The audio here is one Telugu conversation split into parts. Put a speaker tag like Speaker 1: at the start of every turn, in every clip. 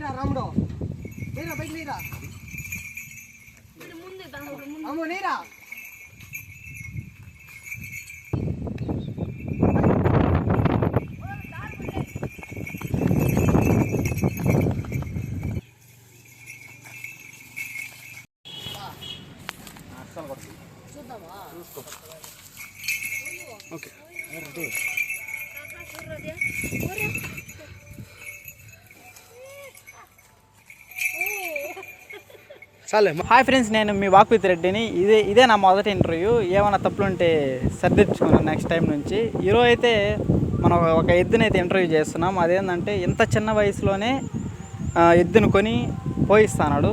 Speaker 1: నీరా రాముడు నీరా బయట నీరా అమ్మో నీరా
Speaker 2: చాలే. హాయ్ ఫ్రెండ్స్ నేను మీ వాక్ విత్ రెడ్డిని. ఇదే ఇదే నా మొదటి ఇంటర్వ్యూ ఏమైనా తప్పులుంటే సర్దిద్దుకున్నాను నెక్స్ట్ టైం నుంచి. ఈరోజు అయితే మనం ఒక ఎద్దుని అయితే ఇంటర్వ్యూ చేస్తున్నాం. అదేంటంటే ఇంత చిన్న వయసులోనే ఎద్దును కొని పోయిస్తాడు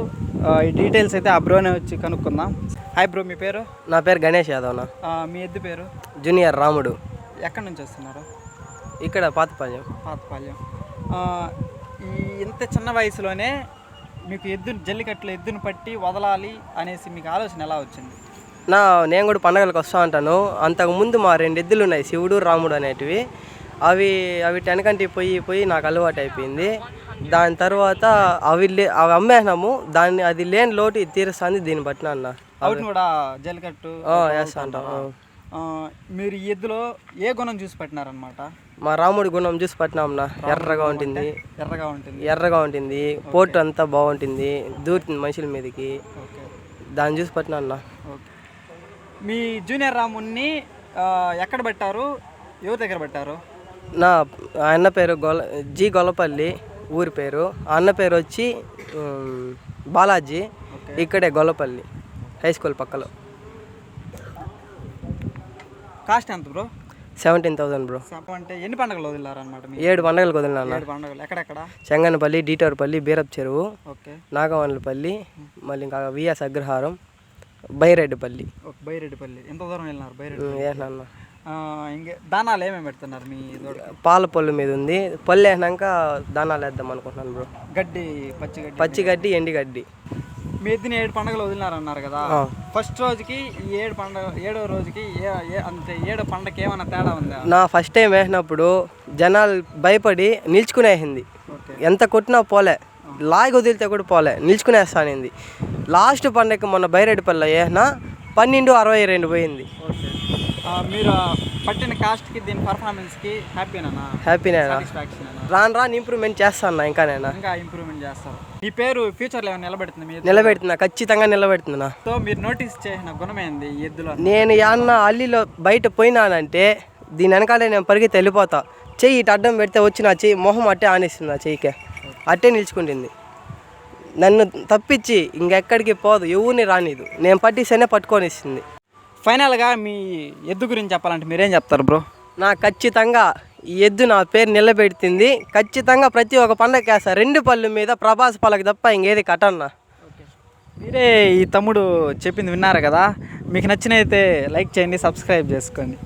Speaker 2: ఈ డీటెయిల్స్ అయితే ఆ బ్రోనే వచ్చి కనుక్కుందాం. హాయ్ బ్రో మీ పేరు?
Speaker 3: నా పేరు గణేష్ యాదవ్నా
Speaker 2: ఆ, మీ ఎద్దు పేరు?
Speaker 3: జూనియర్ రాముడు.
Speaker 2: ఎక్కడి నుంచి వస్తున్నారు?
Speaker 3: ఇక్కడ పాతపాలెం.
Speaker 2: పాతపాల్యం ఆ, ఈ ఇంత చిన్న వయసులోనే మీకు ఎద్దును జల్లికట్టులో ఎద్దును పట్టి వదలాలి అనేసి మీకు ఆలోచన ఎలా వచ్చింది?
Speaker 3: నా నేను కూడా పండగలకు వస్తూ ఉంటాను. అంతకుముందు మా రెండు ఎద్దులు ఉన్నాయి శివుడు రాముడు అనేటివి. అవి అవి వెనకంటి పోయి పోయి నాకు అలవాటు అయిపోయింది. దాని తర్వాత అవి లే అవి అమ్మేసినాము. దాన్ని అది లేని లోటు తీరుస్తుంది దీన్ని బట్టిన అన్న.
Speaker 2: అవును కూడా జల్లికట్టు.
Speaker 3: వేస్తా ఉంటాం.
Speaker 2: మీరు ఎద్దులో ఏ గుణం చూసి పట్టినారనమాట
Speaker 3: మా రాముడి గుణం చూసి పట్టినాంనా? ఎర్రగా ఉంటుంది.
Speaker 2: ఎర్రగా ఉంటుంది.
Speaker 3: ఎర్రగా ఉంటుంది. పోటు అంతా బాగుంటుంది. దూరుతుంది మనుషుల మీదకి. దాన్ని చూసి పట్టినా
Speaker 2: మీ జూనియర్ ఆ, ఎక్కడ పెట్టారు? ఎవరి దగ్గర పెట్టారు?
Speaker 3: నా ఆ అన్న పేరు గొల జి గొల్లపల్లి ఊరి పేరు. ఆ అన్న పేరు వచ్చి బాలాజీ. ఇక్కడే గొల్లపల్లి హై స్కూల్ పక్కలో.
Speaker 2: కాస్ట్ ఎంత బ్రో
Speaker 3: సెవెంటీన్ థౌసండ్ బ్రో
Speaker 2: అంటే ఎన్ని పండుగలు వదిలారనమాట
Speaker 3: ఏడు పండగలు కుదిరినా అన్న.
Speaker 2: ఏడు పండుగలు. ఎక్కడెక్కడ?
Speaker 3: చెంగనపల్లి డీటోర్పల్లి బీరప్ చెరువు
Speaker 2: ఓకే.
Speaker 3: నాగవనపల్లి మళ్ళీ ఇంకా విఎస్ అగ్రహారం బైరెడ్డిపల్లి.
Speaker 2: ఒక బైరెడ్డిపల్లి. ఎంత దూరం వెళ్ళినారు బైరెడ్డి ఇంకే దానాలు ఏమేమి పెడుతున్నారు మీ
Speaker 3: పాల పళ్ళు మీద ఉంది. పళ్ళు వేసినాక దానాలు వేద్దాం అనుకుంటున్నాను బ్రో
Speaker 2: గడ్డి పచ్చి గడ్డి.
Speaker 3: పచ్చి గడ్డి ఎండి గడ్డి.
Speaker 2: మీ ఎద్దుని ఏడు పండుగలు వదిలినారన్నారు కదా. ఫస్ట్ రోజుకి ఈ ఏడు పండుగ ఏడో రోజుకి అంటే ఏడో పండగకి ఏమైనా తేడా ఉందా?
Speaker 3: నా ఫస్ట్ టైం వేసినప్పుడు జనాలు భయపడి నిల్చుకునేసింది. ఎంత కొట్టినా పోలే. లాగి వదిలితే కూడా పోలే. నిల్చుకునేస్తానింది. లాస్ట్ పండగకి మొన్న బైరెడ్డిపల్లి వేసిన పన్నెండు అరవై రెండు పోయింది.
Speaker 2: మీరు పట్టిన కాస్ట్కి దీని పర్ఫార్మెన్స్కి హ్యాపీనా
Speaker 3: హ్యాపీనే
Speaker 2: సాటిస్ఫాక్షన్
Speaker 3: రాను రాను ఇంప్రూవ్మెంట్ చేస్తాను ఇంకా నేను?
Speaker 2: ఇంకా ఇంప్రూవ్మెంట్ చేస్తారు. ఈ పేరు ఫ్యూచర్లో ఏమైనా నిలబెడుతుంది మీ ఎద్దు?
Speaker 3: నిలబెడుతున్నా ఖచ్చితంగా నిలబెడుతున్నా.
Speaker 2: సో మీరు నోటీస్ చేసిన గుణమేంది ఎద్దులో?
Speaker 3: నేను యాన్న అల్లిలో బయట పోయినానంటే దీని వెనకాలే నేను పరిగెత్తి వెళ్ళిపోతా. చెయ్యి ఇటు అడ్డం పెడితే వచ్చి నా చెయ్యి మొహం అట్టే ఆనేస్తుంది నా చెయ్యికే. అట్టే నిల్చుకుంటుంది. నన్ను తప్పించి ఇంకెక్కడికి పోదు ఎవరిని రానిదు. నేను పట్టిస్తేనే పట్టుకొని ఇస్తుంది
Speaker 2: ఫైనల్గా మీ ఎద్దు గురించి చెప్పాలంటే మీరేం చెప్తారు బ్రో?
Speaker 3: నా ఖచ్చితంగా ఈ ఎద్దు నా పేరు నిలబెడుతుంది. ఖచ్చితంగా ప్రతి ఒక్క పండగ వేస్తా. రెండు పళ్ళు మీద ప్రభాస్ పళ్ళకి తప్ప ఇంకేది కట్టన్నా
Speaker 2: మీరే ఈ తమ్ముడు చెప్పింది విన్నారు కదా. మీకు నచ్చినైతే లైక్ చేయండి సబ్స్క్రైబ్ చేసుకోండి.